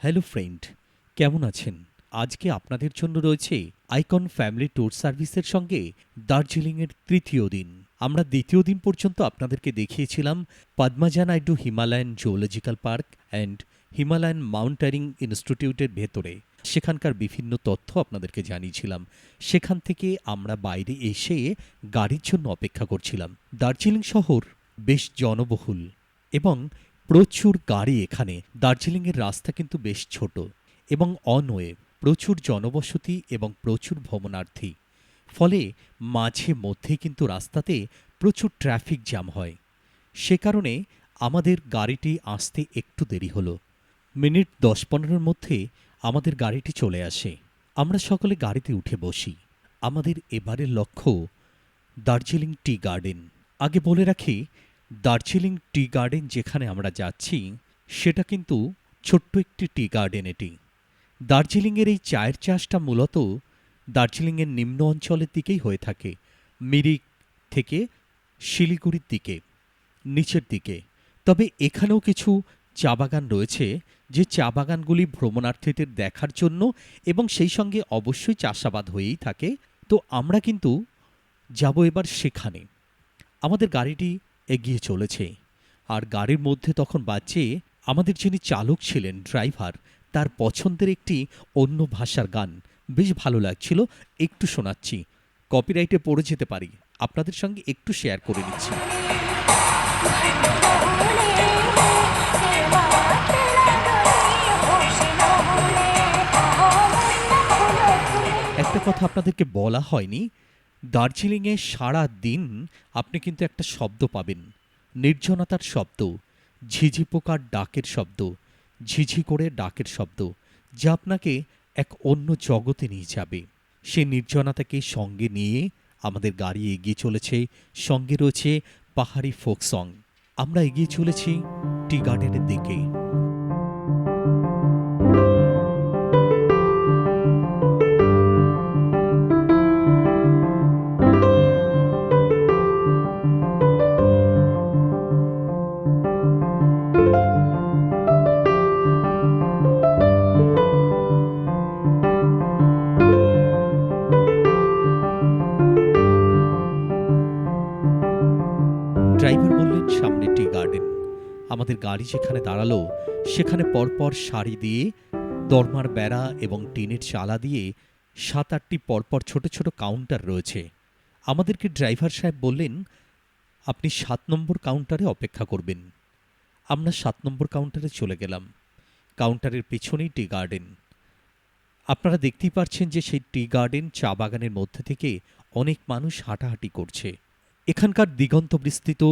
Hello friend কেমন আছেন? আজকে আপনাদের জন্য রয়েছে আইকন ফ্যামিলি ট্যুর সার্ভিসের সঙ্গে দার্জিলিংয়ের তৃতীয় দিন। আমরা দ্বিতীয় দিন পর্যন্ত আপনাদেরকে দেখিয়েছিলাম Padmaja Naidu Himalayan zoological park and Himalayan mountaineering ইনস্টিটিউটের ভেতরে। সেখানকার বিভিন্ন তথ্য আপনাদেরকে জানিয়েছিলাম। সেখান থেকে আমরা বাইরে এসে গাড়ির জন্য অপেক্ষা করছিলাম। দার্জিলিং শহর বেশ জনবহুল এবং প্রচুর গাড়ি এখানে। দার্জিলিংয়ের রাস্তা কিন্তু বেশ ছোট এবং অনওয়ে প্রচুর জনবসতি এবং প্রচুর ভ্রমণার্থী। ফলে মাঝে মধ্যে কিন্তু রাস্তাতে প্রচুর ট্রাফিক জ্যাম হয়। সে কারণে আমাদের গাড়িটি আসতে একটু দেরি হলো। মিনিট দশ পনেরোর মধ্যে আমাদের গাড়িটি চলে আসে। আমরা সকলে গাড়িতে উঠে বসি। আমাদের এবারের লক্ষ্য দার্জিলিং টি গার্ডেন। আগে বলে রাখি দার্জিলিং টি গার্ডেন যেখানে আমরা যাচ্ছি, সেটা কিন্তু ছোট্ট একটি টি গার্ডেন এটি দার্জিলিংয়ের এই চায়ের চাষটা মূলত দার্জিলিংয়ের নিম্ন অঞ্চলের দিকেই হয়ে থাকে, মিরিক থেকে শিলিগুড়ির দিকে, নিচের দিকে। তবে এখানেও কিছু চা বাগান রয়েছে, যে চা বাগানগুলি ভ্রমণার্থীদের দেখার জন্য এবং সেই সঙ্গে অবশ্যই চাষাবাদ হয়েই থাকে। তো আমরা কিন্তু যাব এবার সেখানে। আমাদের গাড়িটি এগিয়ে চলেছে। আর গাড়ির মধ্যে তখন বাজছে আমাদের যিনি চালক ছিলেন, ড্রাইভার, তার পছন্দের একটি অন্য ভাষার গান। বেশ ভালো লাগছিল, একটু শোনাচ্ছি। কপিরাইটে পড়ে যেতে পারি, আপনাদের সঙ্গে একটু শেয়ার করে নিচ্ছি। একটা কথা আপনাদেরকে বলা হয়নি দার্জিলিংয়ে সারা দিন আপনি কিন্তু একটা শব্দ পাবেন। নির্জনতার শব্দ, ঝিঝি পোকার ডাকের শব্দ, ঝিঝি করে ডাকের শব্দ, যা আপনাকে এক অন্য জগতে নিয়ে যাবে। সে নির্জনতাকে সঙ্গে নিয়ে আমাদের গাড়ি এগিয়ে চলেছে। সঙ্গে রয়েছে পাহাড়ি ফোক সং। আমরা এগিয়ে চলেছি টি গার্ডেনের দিকে। গাড়ি যেখানে দাঁড়াল, সেখানে পরপর সারি দিয়ে, দরমার বেড়া এবং টিনের চালা দিয়ে সাত আটটি পরপর ছোট ছোট কাউন্টার রয়েছে। আমাদেরকে ড্রাইভার সাহেব বললেন, আপনি সাত নম্বর কাউন্টারে অপেক্ষা করবেন। আমরা সাত নম্বর কাউন্টারে চলে গেলাম। কাউন্টারের পেছনেই টি গার্ডেন। আপনারা দেখতেই পাচ্ছেন যে সেই টি গার্ডেন চা বাগানের মধ্যে থেকে অনেক মানুষ হাঁটাহাঁটি করছে। এখানকার দিগন্ত বিস্তৃত,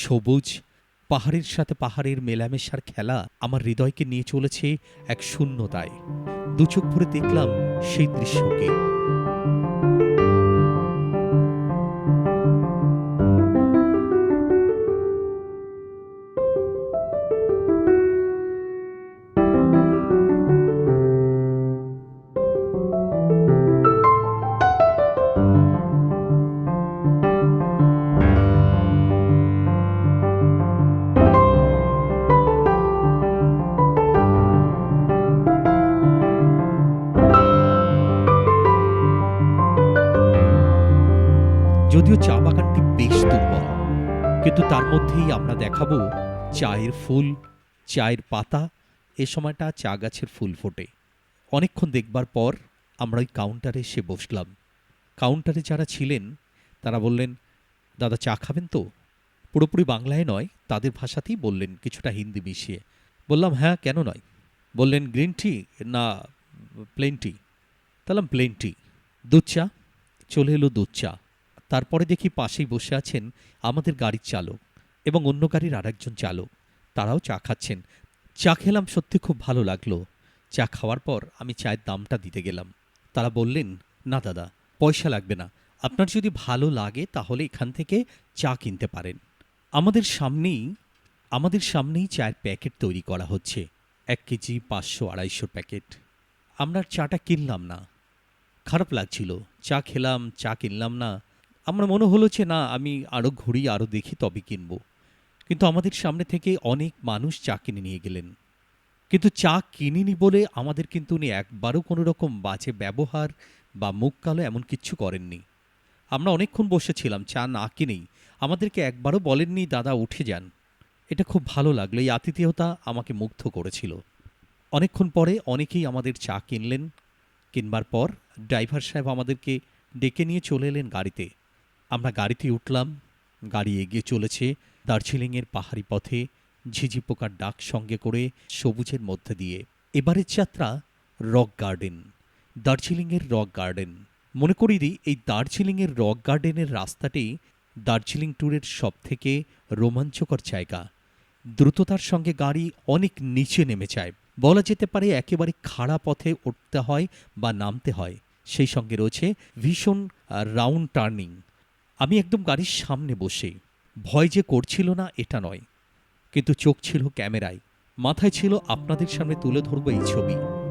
সবুজ পাহাড়ের সাথে পাহাড়ের মেলামেশার খেলা আমার হৃদয়কে নিয়ে চলেছে এক শূন্যতায়। দুচোখ ভরে দেখলাম সেই দৃশ্যকে। মধ্যেই আমরা দেখাবো চায়ের ফুল, চায়ের পাতা, এ সময়টা চা গাছের ফুল ফোটে। অনেকক্ষণ দেখবার পর আমরা ওই কাউন্টারে এসে বসলাম। কাউন্টারে যারা ছিলেন, তারা বললেন, দাদা, চা খাবেন তো? পুরোপুরি বাংলায় নয়, তাদের ভাষাতেই বললেন কিছুটা হিন্দি মিশিয়ে। বললাম হ্যাঁ কেন নয়? বললেন, গ্রিন টি? না, প্লেন টি। তাহলে প্লেন টি। দুধ চা? চলে এলো দুধ চা। তারপরে দেখি পাশেই বসে আছেন আমাদের গাড়ির চালক। এবং অন্য গাড়ির আরেকজন চালক। তারাও চা খাচ্ছেন। চা খেলাম সত্যি খুব ভালো লাগল। চা খাওয়ার পর আমি চায়ের দামটা দিতে গেলাম। তারা বললেন, না দাদা, পয়সা লাগবে না। আপনার যদি ভালো লাগে তাহলে এখান থেকে চা কিনতে পারেন। আমাদের সামনেই আমাদের সামনেই চায়ের প্যাকেট তৈরি করা হচ্ছে। এক কেজি পাঁচশো আড়াইশোর প্যাকেট। আমরা চাটা কিনলাম না। খারাপ লাগছিল। চা খেলাম, চা কিনলাম না। আমার মনে হলো যে না, আমি আরও ঘুরি আরও দেখি তবে কিনবো। কিন্তু আমাদের সামনে থেকে অনেক মানুষ চা কিনে নিয়ে গেলেন। কিন্তু চা কিনিনি বলে আমাদের কিন্তু উনি একবারও কোনো রকম বাজে ব্যবহার বা মুখ কালো এমন কিচ্ছু করেননি। আমরা অনেকক্ষণ বসেছিলাম চা না কিনেই। আমাদেরকে একবারও বলেননি, দাদা, উঠে যান। এটা খুব ভালো লাগল, এই আতিথেয়তা আমাকে মুগ্ধ করেছিল। অনেকক্ষণ পরে অনেকেই আমাদের চা কিনলেন। কিনবার পর ড্রাইভার সাহেব আমাদেরকে ডেকে নিয়ে চলে এলেন গাড়িতে। আমরা গাড়িতে উঠলাম, গাড়ি এগিয়ে চলেছে দার্জিলিংয়ের পাহাড়ি পথে ঝিঝি পোকার ডাক সঙ্গে করে সবুজের মধ্যে দিয়ে। এবারের যাত্রা রক গার্ডেন, দার্জিলিংয়ের রক গার্ডেন। মনে করি দিই, এই দার্জিলিংয়ের রক গার্ডেনের রাস্তাটি দার্জিলিং ট্যুরের সবথেকে রোমাঞ্চকর জায়গা। দ্রুততার সঙ্গে গাড়ি অনেক নিচে নেমে যায়। বলা যেতে পারে একেবারে খাড়া পথে উঠতে হয় বা নামতে হয়। সেই সঙ্গে রয়েছে ভীষণ রাউন্ড টার্নিং আমি একদম গাড়ির সামনে বসে। ভয় যে করছিল না, এটা নয়। কিন্তু চোখ ছিল ক্যামেরায়। মাথায় ছিল আপনাদের সামনে তুলে ধরবো এই ছবি।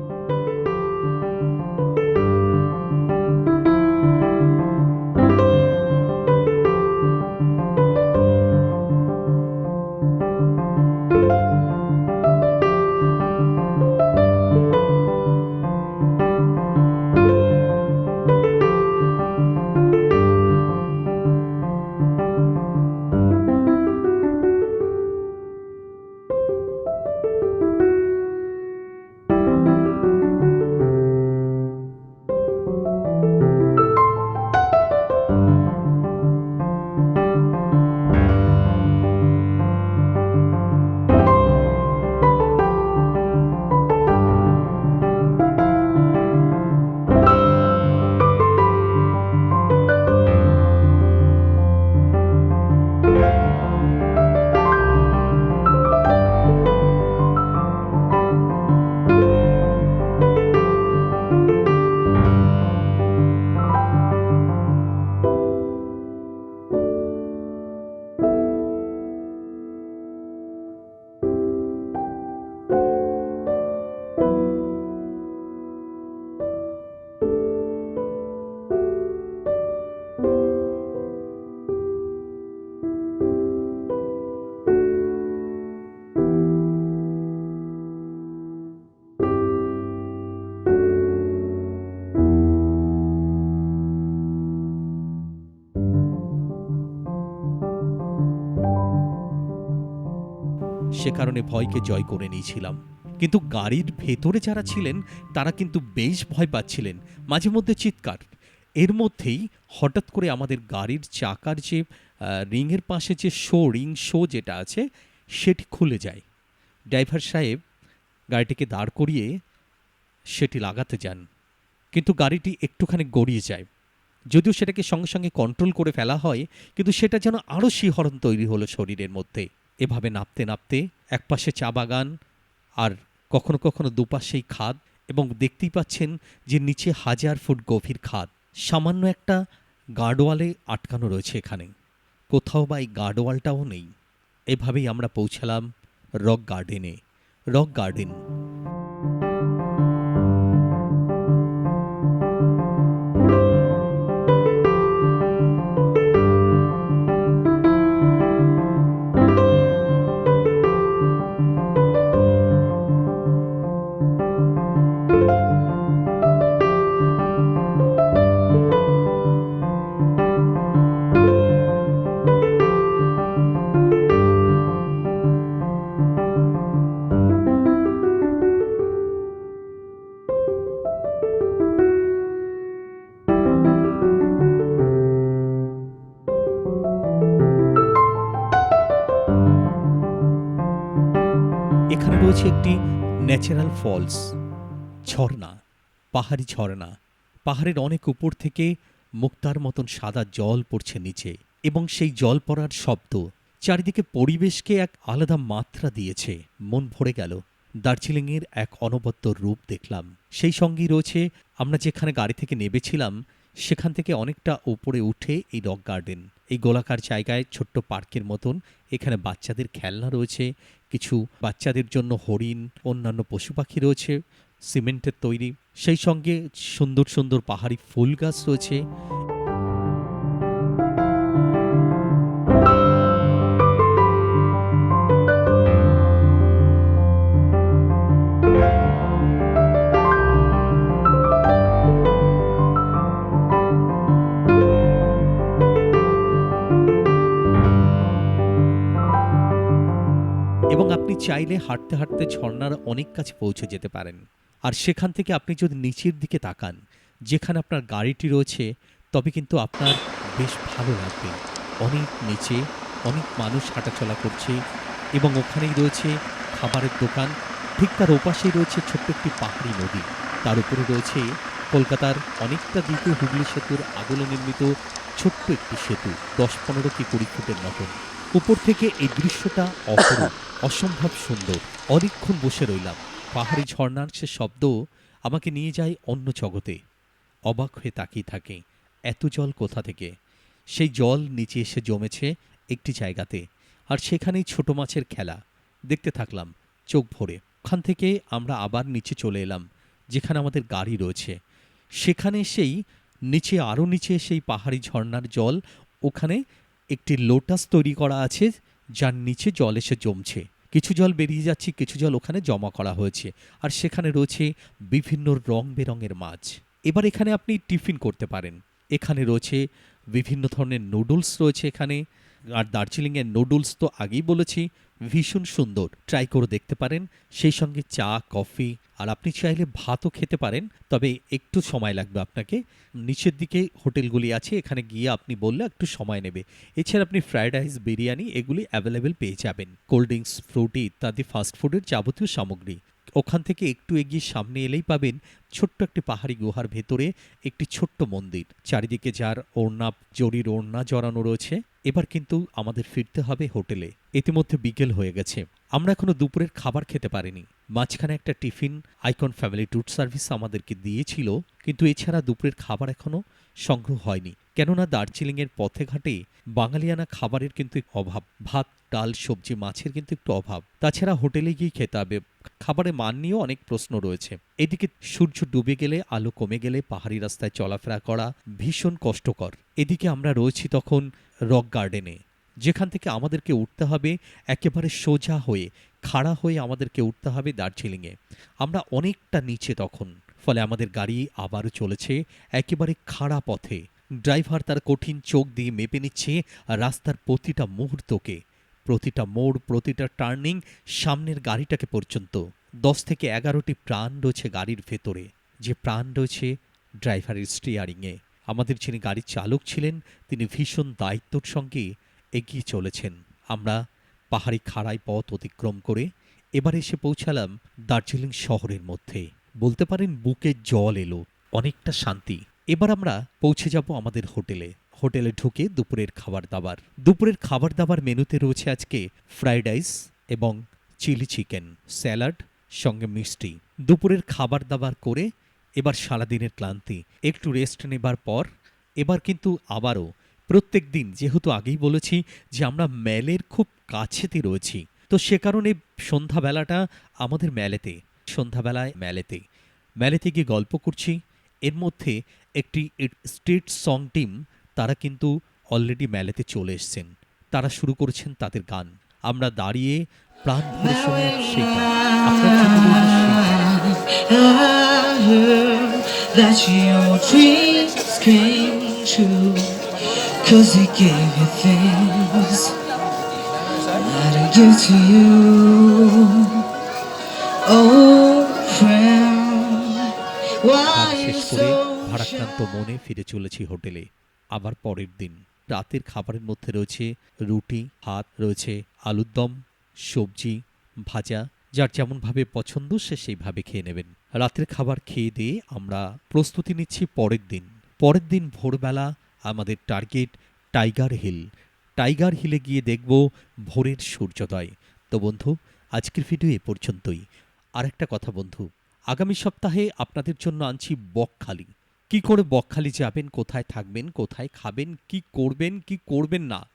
সে কারণে ভয়কে জয় করে নিয়েছিলাম। কিন্তু গাড়ির ভেতরে যারা ছিলেন, তারা কিন্তু বেশ ভয় পাচ্ছিলেন। মাঝে মধ্যে চিৎকার। এর মধ্যেই হঠাৎ করে আমাদের গাড়ির চাকার যে রিংয়ের পাশে যে শো, রিং শো যেটা আছে, সেটি খুলে যায়। ড্রাইভার সাহেব গাড়িটিকে দাঁড় করিয়ে সেটি লাগাতে যান। কিন্তু গাড়িটি একটুখানি গড়িয়ে যায়। যদিও সেটাকে সঙ্গে সঙ্গে কন্ট্রোল করে ফেলা হয়, কিন্তু সেটা যেন আরও শিহরণ তৈরি হলো শরীরের মধ্যে। এভাবে নাপতে নাপতে একপাশে চা বাগান আর কখনো কখনো দুপাশেই খাদ এবং দেখতেই পাচ্ছেন যে নিচে হাজার ফুট গভীর খাদ। সামান্য একটা গার্ডওয়ালে আটকানো রয়েছে এখানে। কোথাও বা এই গার্ডওয়ালটাও নেই। এভাবেই আমরা পৌঁছালাম রক গার্ডেনে। Rock garden. ফলস, ঝর্ণা, পাহাড়ি ঝর্ণা, পাহাড়ের অনেক উপর থেকে মুক্তার মতন সাদা জল পড়ছে নিচে এবং সেই জল পড়ার শব্দ চারিদিকে পরিবেশকে এক আলাদা মাত্রা দিয়েছে। মন ভরে গেল। দার্জিলিংয়ের এক অনবদ্য রূপ দেখলাম। সেই সঙ্গেই রয়েছে, আমরা যেখানে গাড়ি থেকে নেবেছিলাম সেখান থেকে অনেকটা উপরে উঠে এই রক গার্ডেন। এই গোলাকার জায়গায় ছোট্ট পার্কের মতন এখানে বাচ্চাদের খেলনা রয়েছে কিছু বাচ্চাদের জন্য হরিণ, অন্যান্য পশু পাখি রয়েছে, সিমেন্টের তৈরি। সেই সঙ্গে সুন্দর সুন্দর পাহাড়ি ফুল গাছ রয়েছে। চাইলে হাঁটতে হাঁটতে ঝর্ণার অনেক কাছে পৌঁছে যেতে পারেন। আর সেখান থেকে আপনি যদি নিচের দিকে তাকান, যেখানে আপনার গাড়িটি রয়েছে, তবে কিন্তু আপনার বেশ ভালো লাগবে। অনেক নিচে অনেক মানুষ হাঁটাচলা করছে এবং ওখানেই রয়েছে খাবারের দোকান। ঠিক তার ওপাশেই রয়েছে ছোট্ট একটি পাহাড়ি নদী। তার উপরে রয়েছে কলকাতার অনেকটা দ্বিতীয় হুগলি সেতুর আগলে নির্মিত ছোট্ট একটি সেতু, দশ পনেরো কি কুড়ি ফুটের মতন। উপর থেকে এই দৃশ্যটা অপরূপ, অসম্ভব সুন্দর। অনেকক্ষণ বসে রইলাম। পাহাড়ি ঝর্ণার সে শব্দ আমাকে নিয়ে যায় অন্য জগতে। অবাক হয়ে তাকিয়ে থাকে, এত জল কোথা থেকে? সেই জল নিচে এসে জমেছে একটি জায়গাতে, আর সেখানেই ছোট মাছের খেলা। দেখতে থাকলাম, চোখ ভরে। ওখান থেকে আমরা আবার নিচে চলে এলাম, যেখানে আমাদের গাড়ি রয়েছে। সেখানে সেই নিচে, আরও নিচে সেই পাহাড়ি ঝর্ণার জল ওখানে একটি লোটাস তৈরি করা আছে, যার নিচে জল এসে জমছে। কিছু জল বেরিয়ে যাচ্ছে, কিছু জল ওখানে জমা করা হয়েছে। আর সেখানে রয়েছে বিভিন্ন রং বেরঙের মাছ। এবার এখানে আপনি টিফিন করতে পারেন। এখানে রয়েছে বিভিন্ন ধরনের নুডলস রয়েছে এখানে। আর দার্জিলিংয়ের নুডলস তো আগেই বলেছি ভীষণ সুন্দর। ট্রাই করে দেখতে পারেন। সেই সঙ্গে চা, কফি, আর আপনি চাইলে ভাতও খেতে পারেন, তবে একটু সময় লাগবে আপনাকে। নিচের দিকে হোটেলগুলি আছে, এখানে গিয়ে আপনি বললে একটু সময় নেবে। এছাড়া আপনি ফ্রায়েড রাইস, বিরিয়ানি এগুলি অ্যাভেলেবেল পেয়ে যাবেন। কোল্ড ড্রিঙ্কস, ফ্রুটি ইত্যাদি ফাস্টফুডের যাবতীয় সামগ্রী। ওখান থেকে একটু এগিয়ে সামনে এলেই পাবেন ছোট্ট একটি পাহাড়ি গুহার ভেতরে একটি ছোট্ট মন্দির। চারিদিকে যার ওড়না, জরির ওড়না জড়ানো রয়েছে। এবার কিন্তু আমাদের ফিরতে হবে হোটেলে। ইতিমধ্যে বিকেল হয়ে গেছে। আমরা এখনও দুপুরের খাবার খেতে পারিনি। মাঝখানে একটা tiffin, Icon family tour service আমাদেরকে দিয়েছিল, কিন্তু এছাড়া দুপুরের খাবার এখনও সংগ্রহ হয়নি। কেননা দার্জিলিংয়ের পথে ঘাটে বাঙালিয়ানা খাবারের কিন্তু অভাব। ভাত, ডাল, সবজি, মাছের কিন্তু একটু অভাব। তাছাড়া হোটেলে গিয়ে খেতে হবে। খাবারের মান নিয়েও অনেক প্রশ্ন রয়েছে। এদিকে সূর্য ডুবে গেলে, আলো কমে গেলে, পাহাড়ি রাস্তায় চলাফেরা করা ভীষণ কষ্টকর। এদিকে আমরা রয়েছি তখন রক গার্ডেনে। যেখান থেকে আমাদেরকে উঠতে হবে, একেবারে সোজা হয়ে, খাড়া হয়ে আমাদেরকে উঠতে হবে দার্জিলিংয়ে। আমরা অনেকটা নিচে তখন। ফলে আমাদের গাড়ি আবারও চলেছে, একেবারে খাড়া পথে। ড্রাইভার তার কঠিন চোখ দিয়ে মেপে নিচ্ছে রাস্তার প্রতিটা মুহূর্তকে, প্রতিটা মোড়, প্রতিটা টার্নিং সামনের গাড়িটাকে পর্যন্ত। দশ থেকে এগারোটি প্রাণ রয়েছে গাড়ির ভেতরে। যে প্রাণ রয়েছে ড্রাইভারের স্টিয়ারিংয়ে আমাদের যিনি গাড়ির চালক ছিলেন, তিনি ভীষণ দায়িত্বর সঙ্গে এগিয়ে চলেছেন। আমরা পাহাড়ি খাড়াই পথ অতিক্রম করে এবার এসে পৌঁছালাম দার্জিলিং শহরের মধ্যে। বলতে পারেন, বুকে জল এলো, অনেকটা শান্তি। এবার আমরা পৌঁছে যাব আমাদের হোটেলে। হোটেলে ঢুকে দুপুরের খাবার দাবার দুপুরের খাবার দাবার মেনুতে রয়েছে আজকে ফ্রাইড রাইস এবং চিলি চিকেন, স্যালাড, সঙ্গে মিষ্টি। দুপুরের খাবার দাবার করে এবার সারাদিনের ক্লান্তি। একটু রেস্ট নেবার পর এবার কিন্তু আবারও প্রত্যেক দিন, যেহেতু আগেই বলেছি যে আমরা ম্যালের খুব কাছেতে রয়েছি, তো সে কারণে সন্ধ্যাবেলাটা আমাদের ম্যালেতে, সন্ধ্যাবেলায় ম্যালেতে। ম্যালেতে গিয়ে গল্প করছি এর মধ্যে একটি স্ট্রিট সং টিম তারা কিন্তু অলরেডি ম্যালেতে চলে এসছেন। তারা শুরু করেছেন তাদের গান। আমরা দাঁড়িয়ে প্রাণ Oh friend, শেষ করে ভারাক্রান্ত মনে ফিরে চলেছি হোটেলে। আবার পরের দিন। রাতের খাবারের মধ্যে রয়েছে রুটি ভাত রয়েছে আলুর দম সবজি ভাজা। যার যেমনভাবে পছন্দ সে সেইভাবে খেয়ে নেবেন। রাতের খাবার খেয়ে দিয়ে আমরা প্রস্তুতি নিচ্ছি পরের দিন। পরের দিন ভোরবেলা আমাদের টার্গেট টাইগার হিল। টাইগার হিলে গিয়ে দেখব ভোরের সূর্যোদয়। তো বন্ধু আজকের ভিডিও এ পর্যন্তই। আরেকটা কথা বন্ধু আগামী সপ্তাহে আপনাদের জন্য আনছি বকখালি। কি করে বকখালি যাবেন, কোথায় থাকবেন, কোথায় খাবেন, কি করবেন কি করবেন না,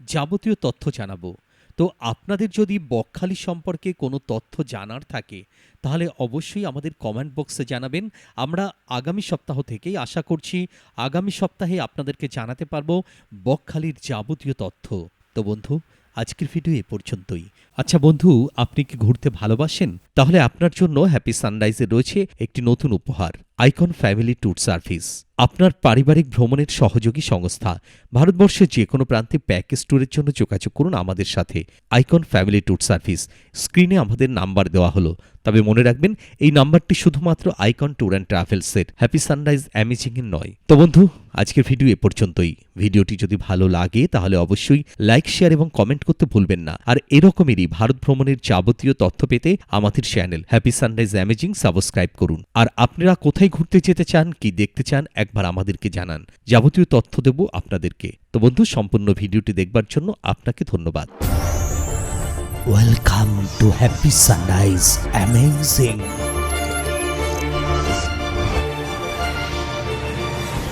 যাবতীয় তথ্য জানাব। তো আপনাদের যদি বকখালি সম্পর্কে কোনো তথ্য জানার থাকে, তাহলে অবশ্যই আমাদের কমেন্ট বক্সে জানাবেন। আমরা আগামী সপ্তাহ থেকেই আশা করছি আগামী সপ্তাহে আপনাদেরকে জানাতে পারব বকখালির যাবতীয় তথ্য। তো বন্ধু, আজকের ভিডিও এ পর্যন্তই। আচ্ছা বন্ধু, আপনি কি ঘুরতে ভালোবাসেন? তাহলে আপনার জন্য হ্যাপি সানরাইজে রয়েছে একটি নতুন উপহার আইকন ফ্যামিলি ট্যুর সার্ভিস আপনার পারিবারিক ভ্রমণের সহযোগী সংস্থা, ভারতবর্ষের যে কোনো প্রান্তে প্যাকেজ ট্যুরের জন্য যোগাযোগ করুন আমাদের সাথে। আইকন ফ্যামিলি ট্যুর সার্ভিস স্ক্রিনে আমাদের নাম্বার দেওয়া হলো। তবে মনে রাখবেন, এই নাম্বারটি শুধুমাত্র আইকন ট্যুর অ্যান্ড ট্রাভেলসের হ্যাপি সানরাইজ অ্যামেজিংয়ের নয়। তো বন্ধু, আজকের ভিডিও এ পর্যন্তই। ভিডিওটি যদি ভালো লাগে, তাহলে অবশ্যই লাইক শেয়ার এবং কমেন্ট করতে ভুলবেন না। আর এরকমেরই ভারত ভ্রমণের যাবতীয় তথ্য পেতে আমাদের channel Happy Sunrise Amazing subscribe করুন। আর আপনারা কোথায় ঘুরতে যেতে চান, কি দেখতে চান, একবার আমাদেরকে জানান। যাবতীয় তথ্য দেব আপনাদেরকে। তো বন্ধু, সম্পূর্ণ ভিডিওটি দেখবার জন্য আপনাকে ধন্যবাদ। Welcome to Happy Sunrise Amazing